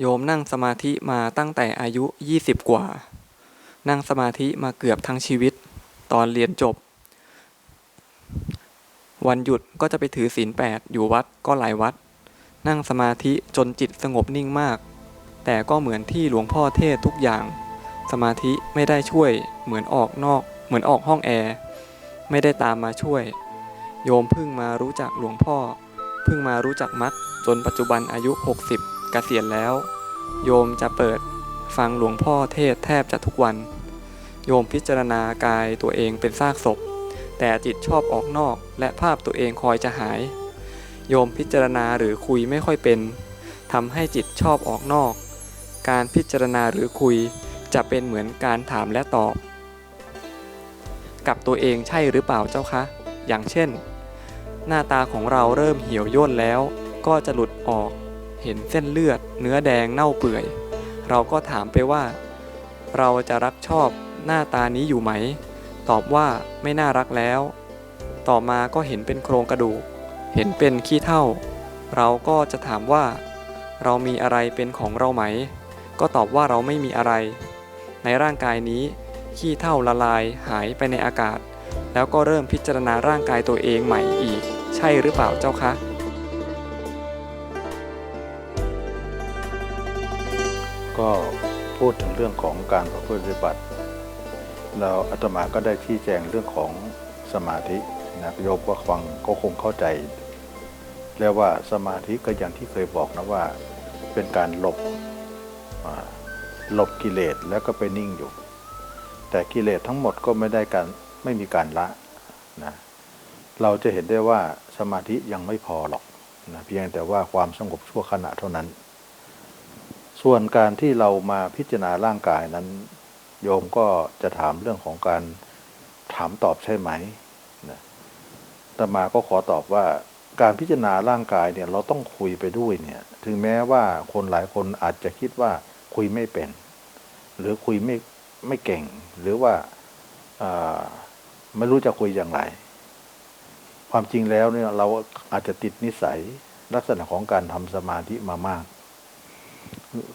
โยมนั่งสมาธิมาตั้งแต่อายุ 20 กว่า นั่งสมาธิมาเกือบทั้งชีวิต ตอนเรียนจบ วันหยุดก็จะไปถือศีลแปดอยู่วัดก็หลายวัด นั่งสมาธิจนจิตสงบนิ่งมาก แต่ก็เหมือนที่หลวงพ่อเทศทุกอย่าง สมาธิไม่ได้ช่วย เหมือนออกนอก เหมือนออกห้องแอร์ ไม่ได้ตามมาช่วย โยมเพิ่งมารู้จักหลวงพ่อ เพิ่งมารู้จักมัดจนปัจจุบันอายุ 60 เกษียณแล้ว โยมจะเปิดฟังหลวงพ่อเทศแทบจะทุกวัน โยมพิจารณากายตัวเองเป็นซากศพ แต่จิตชอบออกนอกและภาพตัวเองคอยจะหาย โยมพิจารณาหรือคุยไม่ค่อยเป็นทำให้จิตชอบออกนอก การพิจารณาหรือคุยจะเป็นเหมือนการถามและตอบ กับตัวเองใช่หรือเปล่าเจ้าคะ อย่างเช่น หน้าตาของเราเริ่มเหี่ยวย่นแล้วก็จะหลุดออก เห็นเส้นเลือด เนื้อแดงเน่าเปื่อย เราก็ถามไปว่า เราจะรักชอบหน้าตานี้อยู่ไหม ตอบว่าไม่น่ารักแล้ว ต่อมาก็เห็นเป็นโครงกระดูก เห็นเป็นขี้เท่า เราก็จะถามว่า เรามีอะไรเป็นของเราไหม ก็ตอบว่าเราไม่มีอะไร ในร่างกายนี้ ขี้เท่าละลายหายไปในอากาศ แล้วก็เริ่มพิจารณาร่างกายตัวเองใหม่อีก ใช่หรือเปล่าเจ้าคะ ก็พูดถึงเรื่องของการประพฤติปฏิบัติ เราอาตมาก็ได้ชี้แจงเรื่องของสมาธินะโยมก็ฟังก็คงเข้าใจ แล้วว่าสมาธิก็อย่างที่เคยบอกนะว่า เป็นการหลบหลบกิเลสแล้วก็ไปนิ่งอยู่ แต่กิเลสทั้งหมดก็ไม่ได้การไม่มีการละนะเราจะเห็นได้ว่าสมาธิยังไม่พอหรอกนะเพียงแต่ว่าความสงบชั่วขณะเท่านั้น ส่วนการที่เรามาพิจารณาร่างกายนั้น โยมก็จะถามเรื่องของการถามตอบใช่ไหมนะแต่มาก็ขอตอบว่าการพิจารณาร่างกายเนี่ยเราต้องคุยไปด้วยเนี่ย ถึงแม้ว่าคนหลายคนอาจจะคิดว่าคุยไม่เป็น หรือคุยไม่ไม่เก่ง หรือว่าอ่าไม่รู้จะคุยอย่างไร ความจริงแล้วเนี่ยเราอาจจะติดนิสัยลักษณะของการทำสมาธิมามาก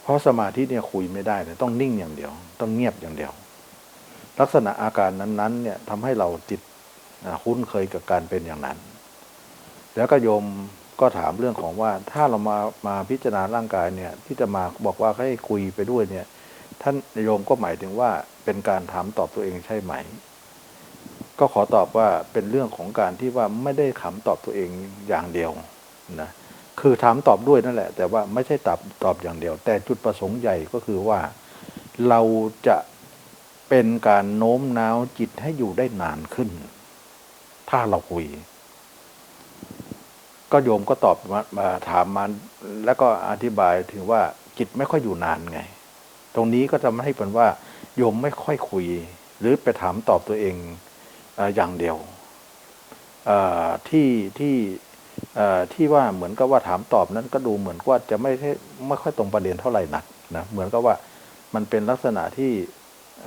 เพราะสมาธิเนี่ยคุยไม่ได้เนี่ยต้องนิ่งอย่างเดียว ต้องเงียบอย่างเดียว ลักษณะอาการนั้นๆเนี่ยทำให้เราติดอ่าคุ้นเคยกับการเป็นอย่างนั้น แล้วก็โยมก็ถามเรื่องของว่าถ้าเรามามาพิจารณาร่างกายเนี่ย ที่จะมาบอกว่าให้คุยไปด้วยเนี่ย ท่านโยมก็หมายถึงว่าเป็นการถามตอบตัวเองใช่ไหม ก็ขอตอบว่าเป็นเรื่องของการที่ว่าไม่ได้ถามตอบตัวเองอย่างเดียวนะ คือถามตอบด้วยนั่นแหละ แต่ว่าไม่ใช่ตอบตอบอย่างเดียว แต่จุดประสงค์ใหญ่ก็คือว่าเราจะเป็นการโน้มน้าวจิตให้อยู่ได้นานขึ้น ถ้าเราคุย ก็โยมก็ตอบมามาถามมาแล้วก็อธิบายถึงว่าจิตไม่ค่อยอยู่นานไง ตรงนี้ก็จะไม่ให้เป็นว่า โยมไม่ค่อยคุย หรือไปถามตอบตัวเองออย่างเดียวที่ที่ ที่ว่าเหมือนกับว่าถามตอบนั้นก็ดูเหมือนว่าจะไม่ใช่ไม่ค่อยตรงประเด็นเท่าไหร่นักนะเหมือนกับว่ามันเป็นลักษณะที่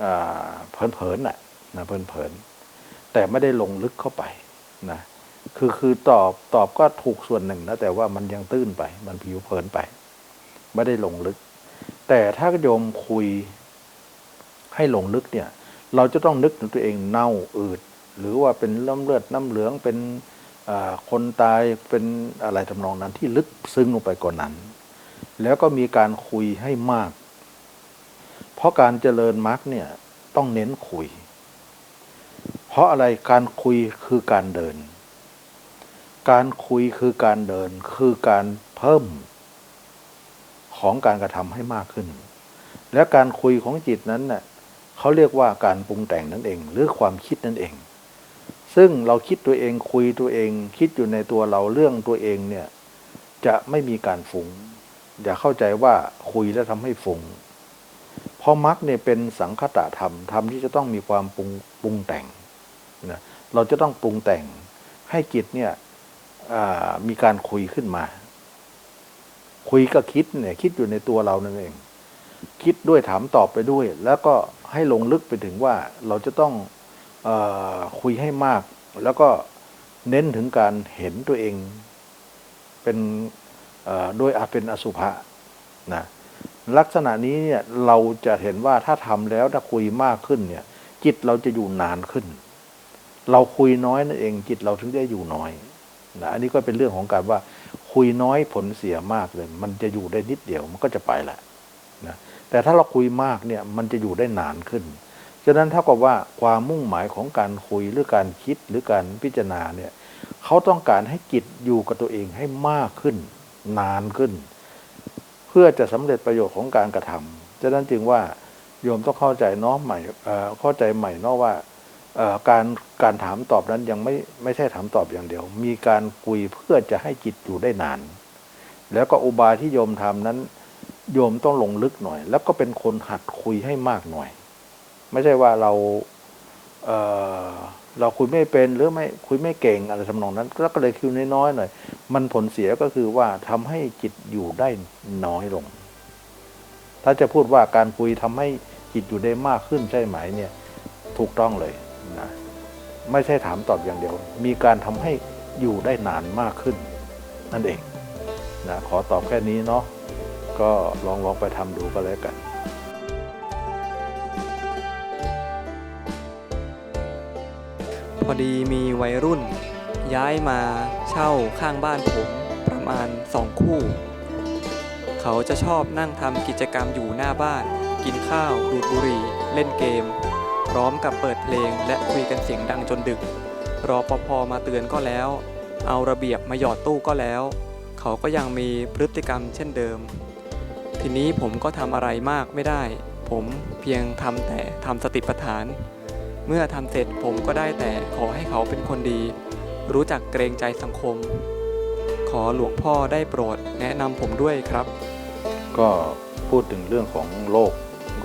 อ่าเผินๆน่ะนะเผินๆแต่ไม่ได้ลงลึกเข้าไปนะคือคือตอบตอบก็ถูกส่วนหนึ่งนะแต่ว่ามันยังตื้นไป มันผิวเผินไป ไม่ได้ลงลึก แต่ถ้าโยมคุยให้ลงลึกเนี่ย เราจะต้องนึกถึงตัวเองเน่าอืด หรือว่าเป็นน้ำเลือดน้ำเหลืองเป็น คนตายเป็นอะไรทำนองนั้นที่ลึกซึ้งลงไปกว่านนั้น แล้วก็มีการคุยให้มาก เพราะการเจริญมรรคเนี่ยต้องเน้นคุย เพราะอะไรการคุยคือการเดิน การคุยคือการเดินคือการเพิ่มของการกระทำให้มากขึ้น และการคุยของจิตนั้นเน่ะเขาเรียกว่าการปรุงแต่งนั่นเอง หรือความคิดนั่นเอง ซึ่งเราคิดตัวเองคุยตัวเอง คิดอยู่ในตัวเราเรื่องตัวเองเนี่ย จะไม่มีการฟุง้งอย่าเข้าใจว่าคุยแล้วทำให้ฟุง้งเพราะมรรคเนี่ยเป็นสังคตะธรรมธรรมที่จะต้องมีความปรุงปรุงแต่งนะเราจะต้องปรุงแต่งให้จิตเนี่ยมีการคุยขึ้นมา คุยก็คิดเนี่ยคิดอยู่ในตัวเรานั่นเอง คิดด้วยถามตอบไปด้วย แล้วก็ให้ลงลึกไปถึงว่าเราจะต้อง คุยให้มาก แล้วก็เน้นถึงการเห็นตัวเอง เป็นเอ่อโดยอาจเป็นอสุภะนะลักษณะนี้เนี่ยเราจะเห็นว่าถ้าทำแล้วถ้าคุยมากขึ้นเนี่ย จิตเราจะอยู่นานขึ้น เราคุยน้อยนั่นเอง จิตเราถึงได้อยู่น้อยนะอันนี้ก็เป็นเรื่องของการว่า คุยน้อยผลเสียมากเลย มันจะอยู่ได้นิดเดียวมันก็จะไปแหละนะแต่ถ้าเราคุยมากเนี่ย มันจะอยู่ได้นานขึ้น ฉะนั้นเท่ากับว่าความมุ่งหมายของการคุยหรือการคิดหรือการพิจารณาเนี่ยเขาต้องการให้จิตอยู่กับตัวเองให้มากขึ้น นานขึ้น เพื่อจะสำเร็จประโยชน์ของการกระทำฉะนั้นจึงว่าโยมต้องเข้าใจน้องใหม่เข้าใจใหม่นาะว่าการการถามตอบนั้นยังไม่ไม่ใช่ถามตอบอย่างเดียว มีการคุยเพื่อจะให้จิตอยู่ได้นาน แล้วก็อุบายที่โยมทำนั้น โยมต้องลงลึกหน่อย แล้วก็เป็นคนหัดคุยให้มากหน่อย ไม่ใช่ว่าเราเออเราคุยไม่เป็นหรือไม่คุยไม่เก่งอะไรทำนองนั้นแล้วก็เลยคิวน้อยๆหน่อย มันผลเสียก็คือว่าทำให้จิตอยู่ได้น้อยลง ถ้าจะพูดว่าการคุยทำให้จิตอยู่ได้มากขึ้นใช่ไหมเนี่ย ถูกต้องเลยนะไม่ใช่ถามตอบอย่างเดียว มีการทำให้อยู่ได้นานมากขึ้น นั่นเองนะขอตอบแค่นี้เนาะก็ลองลองไปทำดูก็แล้วกัน พอดีมีวัยรุ่น ย้ายมาเช่าข้างบ้านผมประมาณสองคู่ เขาจะชอบนั่งทำกิจกรรมอยู่หน้าบ้าน กินข้าว ดูดบุหรี่ เล่นเกม พร้อมกับเปิดเพลงและคุยกันเสียงดังจนดึก รอปภมาเตือนก็แล้ว เอาระเบียบมาหยอดตู้ก็แล้ว เขาก็ยังมีพฤติกรรมเช่นเดิม ทีนี้ผมก็ทำอะไรมากไม่ได้ ผมเพียงทำแต่ทำสติปัฏฐาน เมื่อทำเสร็จผมก็ได้แต่ขอให้เขาเป็นคนดี รู้จักเกรงใจสังคม ขอหลวงพ่อได้โปรดแนะนำผมด้วยครับ ก็พูดถึงเรื่องของโลก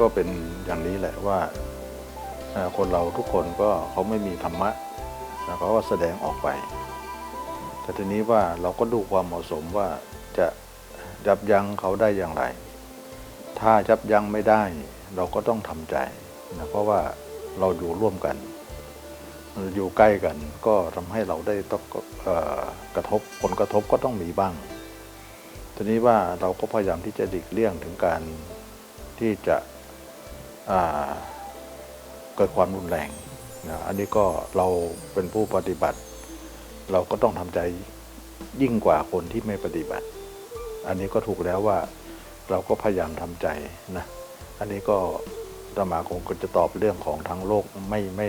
ก็เป็นอย่างนี้แหละว่าคนเราทุกคนก็เขาไม่มีธรรมะแล้วเขาก็แสดงออกไป แต่ทีนี้ว่าเราก็ดูความเหมาะสมว่าจะยับยั้งเขาได้อย่างไร ถ้ายับยั้งไม่ได้ เราก็ต้องทำใจนะเพราะว่า เราอยู่ร่วมกัน อยู่ใกล้กันก็ทำให้เราได้ต้องกระทบผลกระทบก็ต้องมีบ้าง ทีนี้ว่าเราก็พยายามที่จะดิกเลี่ยงถึงการที่จะเกิดความรุนแรงนะอันนี้ก็เราเป็นผู้ปฏิบัติ เราก็ต้องทำใจยิ่งกว่าคนที่ไม่ปฏิบัติ อันนี้ก็ถูกแล้วว่าเราก็พยายามทำใจนะ อันนี้ก็ ตมาคงจะตอบเรื่องของทางโลกไม่ไม่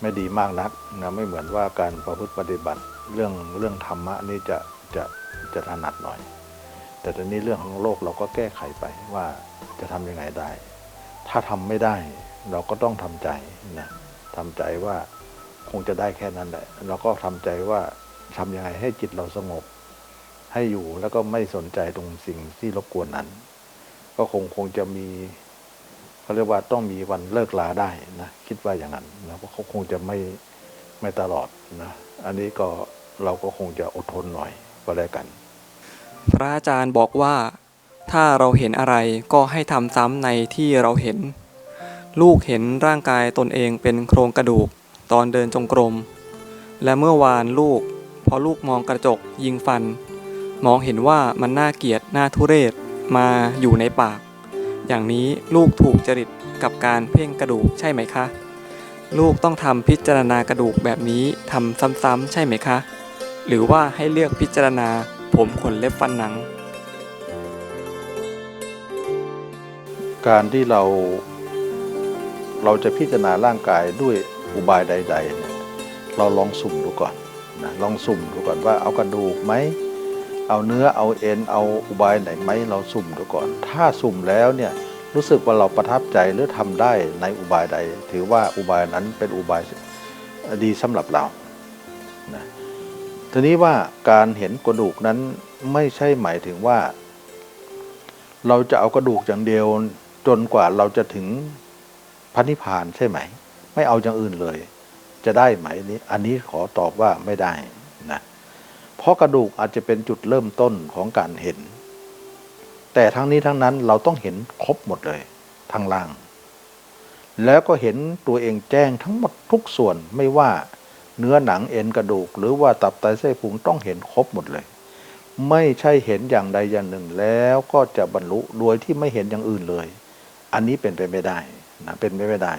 ไม่ดีมากนักนะไม่เหมือนว่าการประพฤติปฏิบัติเรื่องเรื่องธรรมะนี่จะจะจะถนัดหน่อย แต่ตอนนี้เรื่องของโลกเราก็แก้ไขไปว่าจะทำยังไงได้ ถ้าทำไม่ได้เราก็ต้องทำใจนะทำใจว่าคงจะได้แค่นั้นแหละเราก็ทำใจว่าทำยังไงให้จิตเราสงบ ให้อยู่แล้วก็ไม่สนใจตรงสิ่งที่รบกวนนั้น ก็คงคงจะมี เขาเรียกว่าต้องมีวันเลิกลาได้นะคิดว่าอย่างนั้นนะเพราะเขาคงจะไม่ไม่ตลอดนะอันนี้ก็เราก็คงจะอดทนหน่อยก็แล้วกัน พระอาจารย์บอกว่า ถ้าเราเห็นอะไรก็ให้ทำซ้ำในที่เราเห็น ลูกเห็นร่างกายตนเองเป็นโครงกระดูกตอนเดินจงกรม และเมื่อวานลูก พอลูกมองกระจกยิงฟัน มองเห็นว่ามันน่าเกียดน่าทุเรศมาอยู่ในปาก อย่างนี้ลูกถูกจริตกับการเพ่งกระดูกใช่ไหมคะ ลูกต้องทำพิจารณากระดูกแบบนี้ทำซ้ำๆใช่ไหมคะ หรือว่าให้เลือกพิจารณาผมขนเล็บฟันหนัง การที่เรา เราจะพิจารณาร่างกายด้วยอุบายใดๆเนี่ยเราลองสุ่มดูก่อนนะลองสุ่มดูก่อนว่าเอากระดูกไหม เอาเนื้อเอาเอ็นเอาอุบายไหนไหมเราสุ่มดูก่อน ถ้าสุ่มแล้วเนี่ยรู้สึกว่าเราประทับใจหรือทำได้ในอุบายใด ถือว่าอุบายนั้นเป็นอุบายดีสำหรับเรานะทีนี้ว่าการเห็นกระดูกนั้นไม่ใช่หมายถึงว่า เราจะเอากระดูกอย่างเดียวจนกว่าเราจะถึงพระนิพานใช่ไหม ไม่เอาอย่างอื่นเลย จะได้ไหมนี้อันนี้ขอตอบว่าไม่ได้ เพราะกระดูกอาจจะเป็นจุดเริ่มต้นของการเห็น แต่ทั้งนี้ทั้งนั้นเราต้องเห็นครบหมดเลยทางล่าง แล้วก็เห็นตัวเองแจ้งทั้งหมดทุกส่วนไม่ว่าเนื้อหนังเอ็นกระดูก หรือว่าตับไตไส้พุงต้องเห็นครบหมดเลย ไม่ใช่เห็นอย่างใดอย่างหนึ่งแล้วก็จะบรรลุโดยที่ไม่เห็นอย่างอื่นเลย อันนี้เป็นไปไม่ได้นะเป็นไปไม่ได้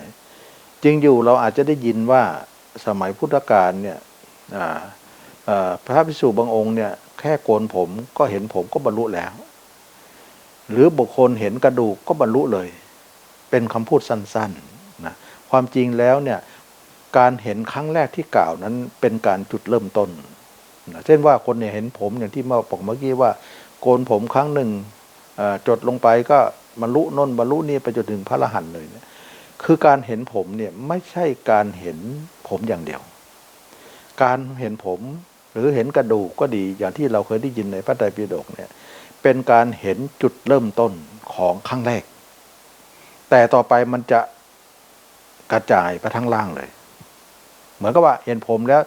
จริงอยู่เราอาจจะได้ยินว่าสมัยพุทธกาลเนี่ยอ่า พระภิกษุบางองค์เนี่ยแค่โกนผมก็เห็นผมก็บรรลุแล้ว หรือบุคคลเห็นกระดูกก็บรรลุเลย เป็นคำพูดสั้นๆนะความจริงแล้วเนี่ยการเห็นครั้งแรกที่กล่าวนั้นเป็นการจุดเริ่มต้นนะเช่นว่าคนเนี่ยเห็นผมอย่างที่มาบอกเมื่อกี้ว่า โกนผมครั้งหนึ่งจดลงไปก็บรรลุนนบรรลุนี่ไปจนถึงพระอรหันต์เลยเนี่ยคือการเห็นผมเนี่ยไม่ใช่การเห็นผมอย่างเดียว การเห็นผม หรือเห็นกระดูกก็ดีอย่างที่เราเคยได้ยินในพระไตรปิฎกเนี่ยเป็นการเห็นจุดเริ่มต้นของครั้งแรก แต่ต่อไปมันจะกระจายไปทั้งล่างเลย เหมือนกับว่าเห็นผมแล้ว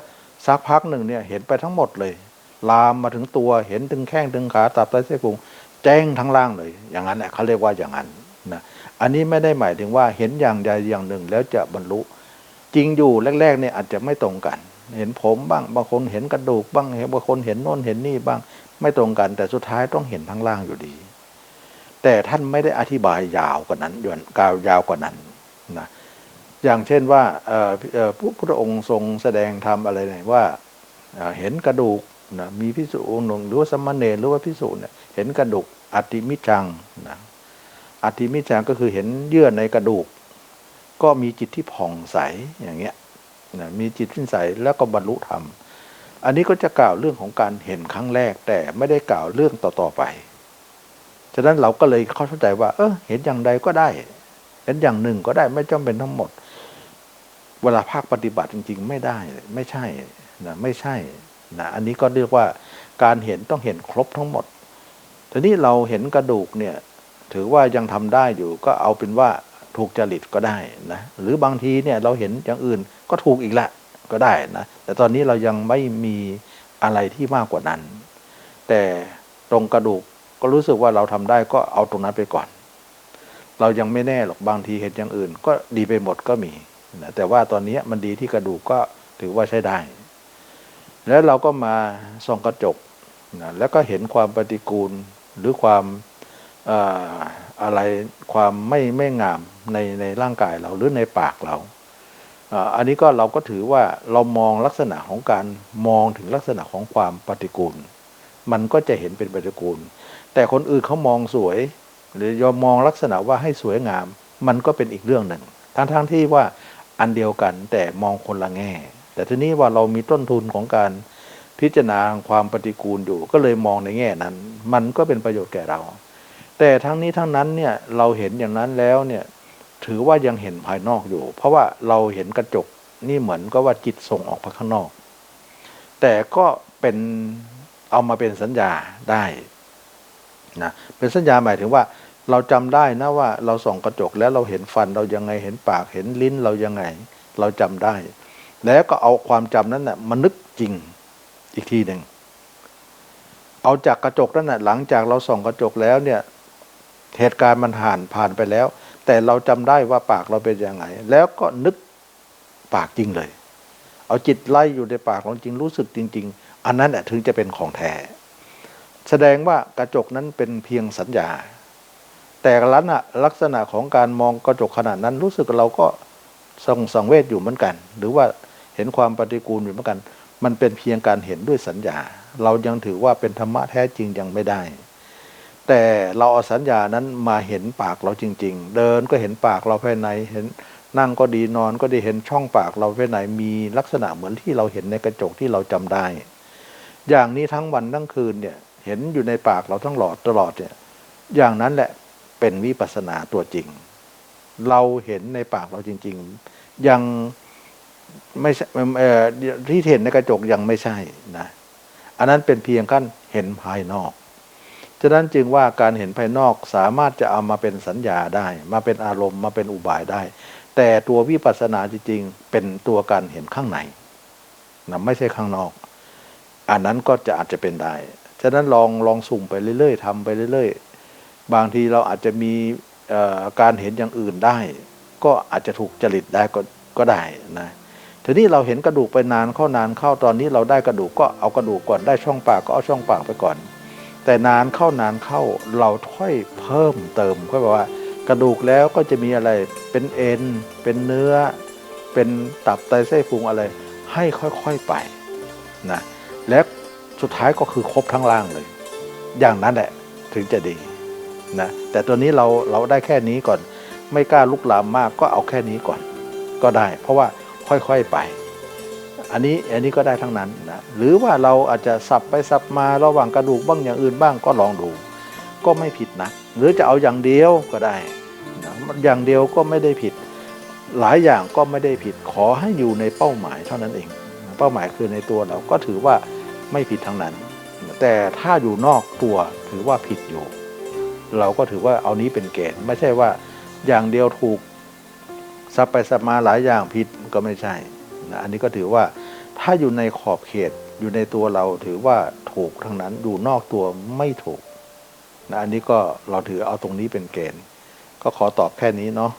สักพักหนึ่งเนี่ยเห็นไปทั้งหมดเลย ลามมาถึงตัวเห็นถึงแข้งถึงขาตับไตเส้นพุงแจ้งทั้งล่างเลย อย่างนั้นแหละเขาเรียกว่าอย่างนั้นนะอันนี้ไม่ได้หมายถึงว่าเห็นอย่างใดอย่างหนึ่งแล้วจะบรรลุ จริงอยู่แรกๆเนี่ยอาจจะไม่ตรงกัน เห็นผมบ้าง บางคนเห็นกระดูกบ้างเห็นบางคนเห็นโน่นเห็นนี่บ้าง ไม่ตรงกัน แต่สุดท้ายต้องเห็นทั้งล่างอยู่ดี แต่ท่านไม่ได้อธิบายยาวกว่านั้นยวนกาวยาวกว่านั้นนะอย่างเช่นว่าเอ่อเอ่อพระองค์ทรงแสดงธรรมอะไรเนี่ยว่าเห็นกระดูกนะมีพิสูจน์หนึ่งหรือว่าสมณเณรหรือว่าพิสูจน์เนี่ยเห็นกระดูกอติมิจังนะอธิมิจฉาก็คือเห็นเยื่อในกระดูก ก็มีจิตที่ผ่องใสอย่างเงี้ย นะมีจิตที่ใสแล้วก็บรรลุธรรม อันนี้ก็จะกล่าวเรื่องของการเห็นครั้งแรกแต่ไม่ได้กล่าวเรื่องต่อๆไป ฉะนั้นเราก็เลยเข้าใจว่า เออเห็นอย่างใดก็ได้ เห็นอย่างหนึ่งก็ได้ไม่จำเป็นทั้งหมด เวลาภาคปฏิบัติจริง ๆ ไม่ได้ ไม่ใช่นะไม่ใช่นะอันนี้ก็เรียกว่าการเห็นต้องเห็นครบทั้งหมดทีนี้เราเห็นกระดูกเนี่ย ถือว่ายังทำได้อยู่ก็เอาเป็นว่า ถูกจริตก็ได้นะหรือบางทีเนี่ยเราเห็นอย่างอื่นก็ถูกอีกละก็ได้นะแต่ตอนนี้เรายังไม่มีอะไรที่มากกว่านั้น แต่ตรงกระดูกก็รู้สึกว่าเราทำได้ก็เอาตรงนั้นไปก่อน เรายังไม่แน่หรอกบางทีเห็นอย่างอื่น ก็ดีไปหมดก็มีนะแต่ว่าตอนนี้มันดีที่กระดูกก็ถือว่าใช้ได้ แล้วเราก็มาส่องกระจกนะแล้วก็เห็นความปฏิกูลหรือความ อะไรความไม่ไม่งามในในร่างกายเราหรือในปากเรา อันนี้ก็เราก็ถือว่าเรามองลักษณะของการมองถึงลักษณะของความปฏิกูล มันก็จะเห็นเป็นปฏิกูล แต่คนอื่นเขามองสวย หรือยอมมองลักษณะว่าให้สวยงาม มันก็เป็นอีกเรื่องหนึ่ง ทั้งทั้งที่ว่าอันเดียวกันแต่มองคนละแง่ แต่ทีนี้ว่าเรามีต้นทุนของการพิจารณาความปฏิกูลอยู่ ก็เลยมองในแง่นั้น มันก็เป็นประโยชน์แก่เรา แต่ทั้งนี้ทั้งนั้นเนี่ยเราเห็นอย่างนั้นแล้วเนี่ยถือว่ายังเห็นภายนอกอยู่ เพราะว่าเราเห็นกระจกนี่เหมือนก็ว่าจิตส่งออกไปข้างนอก แต่ก็เป็นเอามาเป็นสัญญาได้นะเป็นสัญญาหมายถึงว่า เราจำได้นะว่าเราส่องกระจกแล้วเราเห็นฟันเรายังไงเห็นปากเห็นลิ้นเรายังไง เราจำได้ แล้วก็เอาความจำนั้นนะ่ะมานึกจริงอีกทีหนึ่งเอาจากกระจกนั่นแหะหลังจากเราส่องกระจกแล้วเนี่ย เหตุการณ์มันผ่านผ่านไปแล้ว แต่เราจำได้ว่าปากเราเป็นยังไง แล้วก็นึกปากจริงเลย เอาจิตไล่อยู่ในปากเราจริงรู้สึกจริง ๆ อันนั้นแหละถึงจะเป็นของแท้แสดงว่ากระจกนั้นเป็นเพียงสัญญา แต่ลักษณะลักษณะของการมองกระจกขนาดนั้นรู้สึกเราก็สังสังเวชอยู่เหมือนกัน หรือว่าเห็นความปฏิกูลอยู่เหมือนกัน มันเป็นเพียงการเห็นด้วยสัญญา เรายังถือว่าเป็นธรรมะแท้จริงยังไม่ได้ แต่เราเอาสัญญานั้นมาเห็นปากเราจริง ๆ เดินก็เห็นปากเราภายในเห็นนั่งก็ดีนอนก็ด้เห็นช่องปากเราภายในมีลักษณะเหมือนที่เราเห็นในกระจกที่เราจำได้ อย่างนี้ทั้งวันทั้งคืนเนี่ยเห็นอยู่ในปากเราทั้งหลอดตลอดเนี่ยอย่างนั้นแหละเป็นวิปัสสนาตัวจริง เราเห็นในปากเราจริง ๆ ยังไม่ใช่เอ่อที่เห็นในกระจกยังไม่ใช่นะ อันนั้นเป็นเพียงขั้นเห็นภายนอก ฉะนั้นจึงว่าการเห็นภายนอกสามารถจะเอามาเป็นสัญญาได้ มาเป็นอารมณ์มาเป็นอุบายได้ แต่ตัววิปัสสนาจริงๆเป็นตัวการเห็นข้างในนะไม่ใช่ข้างนอก อันนั้นก็จะอาจจะเป็นได้ ฉะนั้นลองลองสุ่มไปเรื่อยๆทำไปเรื่อยๆ บางทีเราอาจจะมีอ่อการเห็นอย่างอื่นได้ ก็อาจจะถูกจริตได้ก็ก็ได้นะทีนี้เราเห็นกระดูกไปนานเข้านานเข้าตอนนี้เราได้กระดูกก็เอากระดูกก่อนได้ช่องปากก็เอาช่องปากไปก่อน แต่นานเข้านานเข้าเราค่อยเพิ่มเติมก็แบบว่า กระดูกแล้วก็จะมีอะไรเป็นเอ็น เป็นเนื้อ เป็นตับไตไส้พุงอะไร ให้ค่อยๆไปนะและสุดท้ายก็คือครบทั้งร่างเลย อย่างนั้นแหละถึงจะดีนะแต่ตัวนี้เราเราได้แค่นี้ก่อน ไม่กล้าลุกลามมากก็เอาแค่นี้ก่อน ก็ได้ เพราะว่าค่อยๆไป อันนี้อันนี้ก็ได้ทั้งนั้นนะหรือว่าเราอาจจะสับไปสับมาระหว่างกระดูกบ้างอย่างอื่นบ้างก็ลองดู ก็ไม่ผิดนะหรือจะเอาอย่างเดียวก็ได้นะอย่างเดียวก็ไม่ได้ผิด หลายอย่างก็ไม่ได้ผิดขอให้อยู่ในเป้าหมายเท่านั้นเอง เป้าหมายคือในตัวเราก็ถือว่าไม่ผิดทั้งนั้น แต่ถ้าอยู่นอกตัวถือว่าผิดอยู่ เราก็ถือว่าเอานี้เป็นเกณฑ์ไม่ใช่ว่าอย่างเดียวถูกสับไปสับมาหลายอย่างผิดก็ไม่ใช่ นะอันนี้ก็ถือว่าถ้าอยู่ในขอบเขตอยู่ในตัวเราถือว่าถูกทั้งนั้นอยู่นอกตัวไม่ถูกนะอันนี้ก็เราถือเอาตรงนี้เป็นเกณฑ์ ก็ขอตอบแค่นี้เนาะ